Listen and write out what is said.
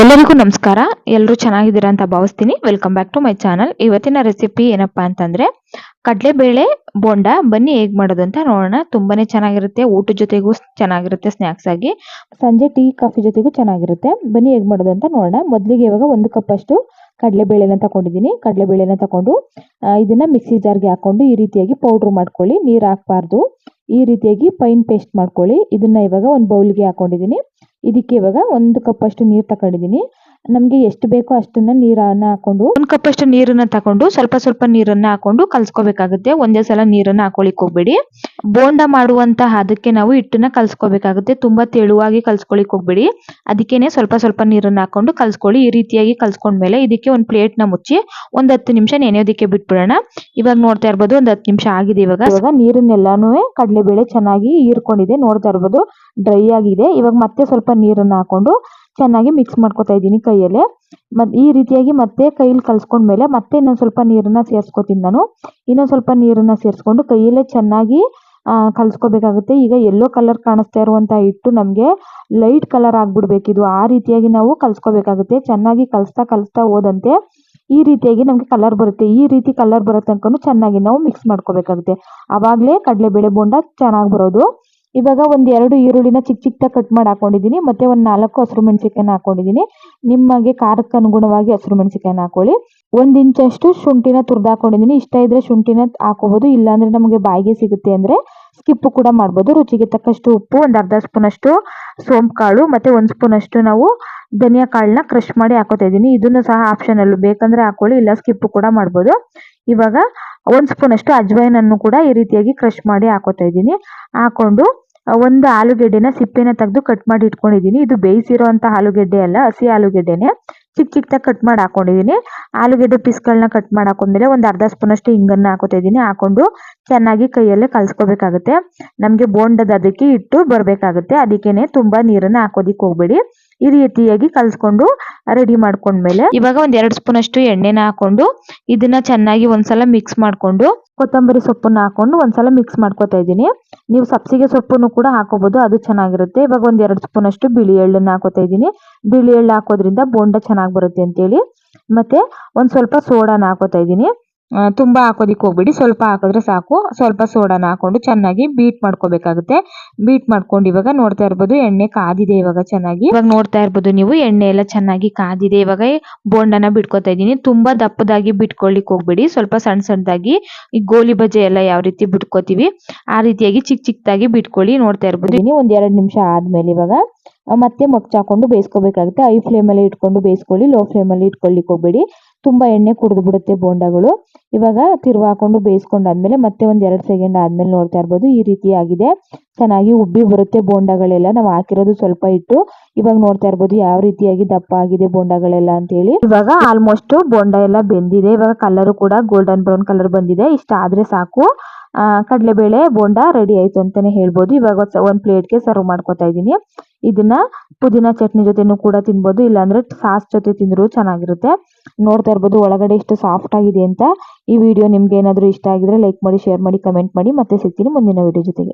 ಎಲ್ಲರಿಗೂ ನಮಸ್ಕಾರ. ಎಲ್ಲರೂ ಚೆನ್ನಾಗಿದ್ದೀರಾ ಅಂತ ಭಾವಿಸ್ತೀನಿ. Welcome back to my channel ಇವತ್ತಿನ ರೆಸಿಪಿ ಏನಪ್ಪಾ ಅಂತಂದ್ರೆ, ಕಡಲೆಬೇಳೆ ಬೋಂಡ ಬನ್ನಿ ಹೇಗ್ ಮಾಡೋದು ಅಂತ ನೋಡೋಣ. ತುಂಬಾನೇ ಚೆನ್ನಾಗಿರುತ್ತೆ. ಊಟದ ಜೊತೆಗೂ ಚೆನ್ನಾಗಿರುತ್ತೆ ಸ್ನಾಕ್ಸ್ ಆಗಿ. ಸಂಜೆ ಟೀ, ಕಾಫಿ ಜೊತೆಗೂ ಚೆನ್ನಾಗಿರುತ್ತೆ. ಬನ್ನಿ ಹೇಗ್ ಮಾಡೋದು ಅಂತ ನೋಡೋಣ. ಮೊದಲಿಗೆ ಇವಾಗ ಒಂದು ಕಪ್ ಅಷ್ಟು ಕಡಲೆಬೇಳೆನ ತಗೊಂಡಿದ್ದೀನಿ. ಕಡಲೆಬೇಳೆನ ತಗೊಂಡು ಇದನ್ನ ಮಿಕ್ಸಿ ಜಾರ್ಗೆ ಹಾಕೊಂಡು ಈ ರೀತಿಯಾಗಿ ಪೌಡ್ರ್ ಮಾಡ್ಕೊಳ್ಳಿ. ನೀರು ಹಾಕ್ಬಾರ್ದು. ಈ ರೀತಿಯಾಗಿ ಫೈನ್ ಪೇಸ್ಟ್ ಮಾಡ್ಕೊಳ್ಳಿ. ಇದನ್ನ ಇವಾಗ ಒಂದು ಬೌಲ್ಗೆ ಹಾಕೊಂಡಿದ್ದೀನಿ. ಇದಕ್ಕೆ ಇವಾಗ ಒಂದು ಕಪ್ ಅಷ್ಟು ನೀರು ತಗೊಂಡಿದ್ದೀನಿ ನಮಗೆ ಎಷ್ಟು ಬೇಕೋ ಅಷ್ಟನ್ನ ನೀರನ್ನ ಹಾಕೊಂಡು, ಒಂದು ಕಪ್ ಅಷ್ಟು ನೀರನ್ನ ತಗೊಂಡು ಸ್ವಲ್ಪ ಸ್ವಲ್ಪ ನೀರನ್ನ ಹಾಕೊಂಡು ಕಲ್ಸ್ಕೋಬೇಕಾಗುತ್ತೆ. ಒಂದೇ ಸಲ ನೀರನ್ನ ಹಾಕೊಳಿಕ್ ಹೋಗ್ಬೇಡಿ. ಬೋಂಡ ಮಾಡುವಂತ ಅದಕ್ಕೆ ನಾವು ಹಿಟ್ಟನ್ನ ಕಲ್ಸ್ಕೋಬೇಕಾಗುತ್ತೆ. ತುಂಬಾ ತೆಳುವಾಗಿ ಕಲ್ಸ್ಕೊಳಿಕ್ ಹೋಗ್ಬೇಡಿ. ಅದಕ್ಕೇನೆ ಸ್ವಲ್ಪ ಸ್ವಲ್ಪ ನೀರನ್ನ ಹಾಕೊಂಡು ಕಲ್ಸ್ಕೊಳ್ಳಿ. ಈ ರೀತಿಯಾಗಿ ಕಲ್ಸ್ಕೊಂಡ್ಮೇಲೆ ಇದಕ್ಕೆ ಒಂದು ಪ್ಲೇಟ್ನ ಮುಚ್ಚಿ ಒಂದ್ ಹತ್ತು ನಿಮಿಷ ನೆನೆಯೋದಕ್ಕೆ ಬಿಟ್ಬಿಡೋಣ. ಇವಾಗ ನೋಡ್ತಾ ಇರ್ಬೋದು ಒಂದ್ ಹತ್ತು ನಿಮಿಷ ಆಗಿದೆ ಇವಾಗ. ಇವಾಗ ನೀರನ್ನೆಲ್ಲಾನು ಕಡಲೆಬೇಳೆ ಚೆನ್ನಾಗಿ ಹೀರ್ಕೊಂಡಿದೆ. ನೋಡ್ತಾ ಇರ್ಬೋದು ಡ್ರೈ ಆಗಿದೆ. ಇವಾಗ ಮತ್ತೆ ಸ್ವಲ್ಪ ನೀರನ್ನ ಹಾಕೊಂಡು ಚೆನ್ನಾಗಿ ಮಿಕ್ಸ್ ಮಾಡ್ಕೊತಾ ಇದ್ದೀನಿ ಕೈಯಲ್ಲೇ. ಮತ್ತೆ ಈ ರೀತಿಯಾಗಿ ಮತ್ತೆ ಕೈಯಲ್ಲಿ ಕಲ್ಸ್ಕೊಂಡ್ಮೇಲೆ ಮತ್ತೆ ಇನ್ನೊಂದು ಸ್ವಲ್ಪ ನೀರನ್ನ ಸೇರ್ಸ್ಕೊತೀನಿ ನಾನು. ಇನ್ನೊಂದು ಸ್ವಲ್ಪ ನೀರನ್ನ ಸೇರಿಸ್ಕೊಂಡು ಕೈಯಲ್ಲೇ ಚೆನ್ನಾಗಿ ಕಲ್ಸ್ಕೋಬೇಕಾಗುತ್ತೆ. ಈಗ ಎಲ್ಲೋ ಕಲರ್ ಕಾಣಿಸ್ತಾ ಇರುವಂತ ಹಿಟ್ಟು ನಮ್ಗೆ ಲೈಟ್ ಕಲರ್ ಆಗ್ಬಿಡ್ಬೇಕಿದು ಆ ರೀತಿಯಾಗಿ ನಾವು ಕಲ್ಸ್ಕೋಬೇಕಾಗುತ್ತೆ. ಚೆನ್ನಾಗಿ ಕಲಿಸ್ತಾ ಕಲಿಸ್ತಾ ಹೋದಂತೆ ಈ ರೀತಿಯಾಗಿ ನಮ್ಗೆ ಕಲರ್ ಬರುತ್ತೆ. ಈ ರೀತಿ ಕಲರ್ ಬರೋ ತನಕ ಚೆನ್ನಾಗಿ ನಾವು ಮಿಕ್ಸ್ ಮಾಡ್ಕೋಬೇಕಾಗುತ್ತೆ. ಆವಾಗಲೇ ಕಡಲೆಬೇಳೆ ಬೋಂಡ ಚೆನ್ನಾಗಿ ಬರೋದು. ಇವಾಗ ಒಂದ್ ಎರಡು ಈರುಳ್ಳಿನ ಚಿಕ್ಕ ಚಿಕ್ಕ ಕಟ್ ಮಾಡಿ ಹಾಕೊಂಡಿದ್ದೀನಿ ಮತ್ತೆ ಒಂದ್ ನಾಲ್ಕು ಹಸಿರು ಮೆಣಸಿಕಾಯಿನ ಹಾಕೊಂಡಿದ್ದೀನಿ ನಿಮಗೆ ಖಾರಕ್ಕೆ ಅನುಗುಣವಾಗಿ ಹಸಿರು ಮೆಣಸಿಕಾಯಿನ ಹಾಕೊಳ್ಳಿ. ಒಂದ್ ಇಂಚಷ್ಟು ಶುಂಠಿನ ತುರ್ದು ಹಾಕೊಂಡಿದ್ದೀನಿ ಇಷ್ಟ ಇದ್ರೆ ಶುಂಠಿನ ಹಾಕೋಬಹುದು ಇಲ್ಲಾಂದ್ರೆ ನಮಗೆ ಬಾಯಿಗೆ ಸಿಗುತ್ತೆ ಅಂದ್ರೆ ಸ್ಕಿಪ್ ಕೂಡ ಮಾಡ್ಬೋದು. ರುಚಿಗೆ ತಕ್ಕಷ್ಟು ಉಪ್ಪು, ಒಂದು ಅರ್ಧ ಸ್ಪೂನ್ ಅಷ್ಟು ಸೋಂಪು ಕಾಳು ಮತ್ತೆ ಒಂದ್ ಸ್ಪೂನ್ ಅಷ್ಟು ನಾವು ಧನಿಯಾ ಕಾಳನ್ನ ಕ್ರಶ್ ಮಾಡಿ ಹಾಕೋತಾ ಇದ್ದೀನಿ ಇದನ್ನು ಸಹ ಆಪ್ಷನಲ್ ಬೇಕಂದ್ರೆ ಹಾಕೊಳ್ಳಿ, ಇಲ್ಲ ಸ್ಕಿಪ್ ಕೂಡ ಮಾಡ್ಬೋದು. ಇವಾಗ ಒಂದ್ ಸ್ಪೂನ್ ಅಷ್ಟು ಅಜ್ವೈನ್ ಅನ್ನು ಕೂಡ ಈ ರೀತಿಯಾಗಿ ಕ್ರಶ್ ಮಾಡಿ ಹಾಕೋತಾ ಇದ್ದೀನಿ ಹಾಕೊಂಡು ಒಂದು ಆಲೂಗೆಡ್ಡೆನ ಸಿಪ್ಪೆನ ತೆಗೆದು ಕಟ್ ಮಾಡಿ ಇಟ್ಕೊಂಡಿದ್ದೀನಿ. ಇದು ಬೇಯಿಸಿರೋಂಥ ಆಲೂಗಡ್ಡೆ ಅಲ್ಲ, ಹಸಿ ಆಲೂಗೆಡ್ಡೆನೆ. ಚಿಕ್ಕ ಚಿಕ್ಕದಾಗಿ ಕಟ್ ಮಾಡಿ ಹಾಕೊಂಡಿದ್ದೀನಿ. ಆಲೂಗೆಡ್ಡೆ ಪೀಸ್ಗಳನ್ನ ಕಟ್ ಮಾಡಿ ಹಾಕೊಂಡ್ಮೇಲೆ ಒಂದು ಅರ್ಧ ಸ್ಪೂನ್ ಅಷ್ಟು ಹಿಂಗನ್ನ ಹಾಕೋತಾ ಇದ್ದೀನಿ. ಹಾಕೊಂಡು ಚೆನ್ನಾಗಿ ಕೈಯಲ್ಲೇ ಕಲಸ್ಕೋಬೇಕಾಗುತ್ತೆ. ನಮಗೆ ಬೋಂಡದ ಅದಕ್ಕೆ ಇಟ್ಟು ಬರಬೇಕಾಗುತ್ತೆ. ಅದಕ್ಕೇನೆ ತುಂಬಾ ನೀರನ್ನ ಹಾಕೋದಿಕ್ಕೆ ಹೋಗ್ಬೇಡಿ. ಈ ರೀತಿಯಾಗಿ ಕಲ್ಸ್ಕೊಂಡು ರೆಡಿ ಮಾಡ್ಕೊಂಡ್ಮೇಲೆ ಇವಾಗ ಒಂದ್ ಎರಡ್ ಸ್ಪೂನ್ ಅಷ್ಟು ಎಣ್ಣೆನ ಹಾಕೊಂಡು ಇದನ್ನ ಚೆನ್ನಾಗಿ ಒಂದ್ಸಲ ಮಿಕ್ಸ್ ಮಾಡ್ಕೊಂಡು ಕೊತ್ತಂಬರಿ ಸೊಪ್ಪನ್ನ ಹಾಕೊಂಡು ಒಂದ್ಸಲ ಮಿಕ್ಸ್ ಮಾಡ್ಕೊತಾ ಇದ್ದೀನಿ. ನೀವು ಸಬ್ಸಿಗೆ ಸೊಪ್ಪನ್ನು ಕೂಡ ಹಾಕೋಬಹುದು ಅದು ಚೆನ್ನಾಗಿರುತ್ತೆ. ಇವಾಗ ಒಂದ್ ಎರಡ್ ಸ್ಪೂನ್ ಅಷ್ಟು ಬಿಳಿ ಎಳ್ಳನ್ನ ಹಾಕೋತಾ ಇದ್ದೀನಿ. ಬಿಳಿ ಎಳ್ಳು ಹಾಕೋದ್ರಿಂದ ಬೋಂಡ ಚೆನ್ನಾಗಿ ಬರುತ್ತೆ ಅಂತೇಳಿ. ಮತ್ತೆ ಒಂದ್ ಸ್ವಲ್ಪ ಸೋಡಾನ ಹಾಕೋತಾ ಇದ್ದೀನಿ. ತುಂಬಾ ಹಾಕೋದಿಕ್ಕೆ ಹೋಗ್ಬೇಡಿ. ಸ್ವಲ್ಪ ಹಾಕಿದ್ರೆ ಸಾಕು. ಸ್ವಲ್ಪ ಸೋಡಾನ ಹಾಕೊಂಡು ಚೆನ್ನಾಗಿ ಬೀಟ್ ಮಾಡ್ಕೋಬೇಕಾಗುತ್ತೆ. ಬೀಟ್ ಮಾಡ್ಕೊಂಡು ಇವಾಗ ನೋಡ್ತಾ ಇರ್ಬೋದು ಎಣ್ಣೆ ಕಾದಿದೆ ಇವಾಗ ಚೆನ್ನಾಗಿ. ಇವಾಗ ನೋಡ್ತಾ ಇರ್ಬೋದು ನೀವು ಎಣ್ಣೆ ಎಲ್ಲ ಚೆನ್ನಾಗಿ ಕಾದಿದೆ. ಇವಾಗ ಬೋಂಡನ ಬಿಟ್ಕೋತಾ ಇದ್ದೀನಿ. ತುಂಬಾ ದಪ್ಪದಾಗಿ ಬಿಟ್ಕೊಳ್ಳಿಕ್ ಹೋಗ್ಬೇಡಿ. ಸ್ವಲ್ಪ ಸಣ್ಣ ಸಣ್ಣದಾಗಿ ಈ ಗೋಲಿ ಬಜೆ ಎಲ್ಲ ಯಾವ ರೀತಿ ಬಿಟ್ಕೋತೀವಿ, ಆ ರೀತಿಯಾಗಿ ಚಿಕ್ಕ ಚಿಕ್ಕದಾಗಿ ಬಿಟ್ಕೊಳ್ಳಿ ನೋಡ್ತಾ ಇರ್ಬೋದು. ಒಂದ್ ಎರಡು ನಿಮಿಷ ಆದ್ಮೇಲೆ ಇವಾಗ ಮತ್ತೆ ಮೊಗ್ಚಾಕೊಂಡು ಬೇಯಿಸ್ಕೋಬೇಕಾಗುತ್ತೆ. ಐ ಫ್ಲೇಮಲ್ಲಿ ಇಟ್ಕೊಂಡು ಬೇಯಿಸ್ಕೊಳ್ಳಿ ಲೋ ಫ್ಲೇಮಲ್ಲಿ ಇಟ್ಕೊಳ್ಳಿಕ್ಕೆ ಹೋಗ್ಬೇಡಿ. ತುಂಬಾ ಎಣ್ಣೆ ಕುಡಿದು ಬಿಡುತ್ತೆ ಬೋಂಡಗಳು. ಇವಾಗ ತಿರ್ವಾ ಹಾಕೊಂಡು ಬೇಯಿಸ್ಕೊಂಡಾದ್ಮೇಲೆ ಮತ್ತೆ ಒಂದ್ ಎರಡ್ ಸೆಕೆಂಡ್ ಆದ್ಮೇಲೆ ನೋಡ್ತಾ ಇರ್ಬೋದು ಈ ರೀತಿ ಆಗಿದೆ. ಚೆನ್ನಾಗಿ ಉಬ್ಬಿ ಬರುತ್ತೆ ಬೋಂಡಗಳೆಲ್ಲ. ನಾವು ಹಾಕಿರೋದು ಸ್ವಲ್ಪ ಇಟ್ಟು ಇವಾಗ ನೋಡ್ತಾ ಇರ್ಬೋದು ಯಾವ ರೀತಿಯಾಗಿ ದಪ್ಪ ಆಗಿದೆ ಬೋಂಡಗಳೆಲ್ಲ ಅಂತ ಹೇಳಿ ಇವಾಗ ಆಲ್ಮೋಸ್ಟ್ ಬೋಂಡ ಎಲ್ಲ ಬೆಂದಿದೆ. ಇವಾಗ ಕಲರ್ ಕೂಡ ಗೋಲ್ಡನ್ ಬ್ರೌನ್ ಕಲರ್ ಬಂದಿದೆ. ಇಷ್ಟ ಆದ್ರೆ ಸಾಕು. ಆ, ಕಡಲೆಬೇಳೆ, ಬೋಂಡ ರೆಡಿ ಆಯ್ತು ಅಂತಾನೆ ಹೇಳ್ಬೋದು. ಇವಾಗ ಒಂದ್- ಪ್ಲೇಟ್ಗೆ ಸರ್ವ್ ಮಾಡ್ಕೊತಾ ಇದ್ದೀನಿ. ಇದನ್ನ ಪುದೀನ ಚಟ್ನಿ ಜೊತೆನೂ ಕೂಡ ತಿನ್ಬೋದು. ಇಲ್ಲಾಂದ್ರೆ ಸಾಸ್ ಜೊತೆ ತಿಂದ್ರು ಚೆನ್ನಾಗಿರುತ್ತೆ. ನೋಡ್ತಾ ಇರ್ಬೋದು ಒಳಗಡೆ ಎಷ್ಟು ಸಾಫ್ಟ್ ಆಗಿದೆ ಅಂತ. ಈ ವಿಡಿಯೋ ನಿಮ್ಗೆ ಏನಾದರೂ ಇಷ್ಟ ಆಗಿದ್ರೆ ಲೈಕ್ ಮಾಡಿ ಶೇರ್ ಮಾಡಿ ಕಮೆಂಟ್ ಮಾಡಿ. ಮತ್ತೆ ಸಿಗ್ತೀನಿ ಮುಂದಿನ ವಿಡಿಯೋ ಜೊತೆಗೆ.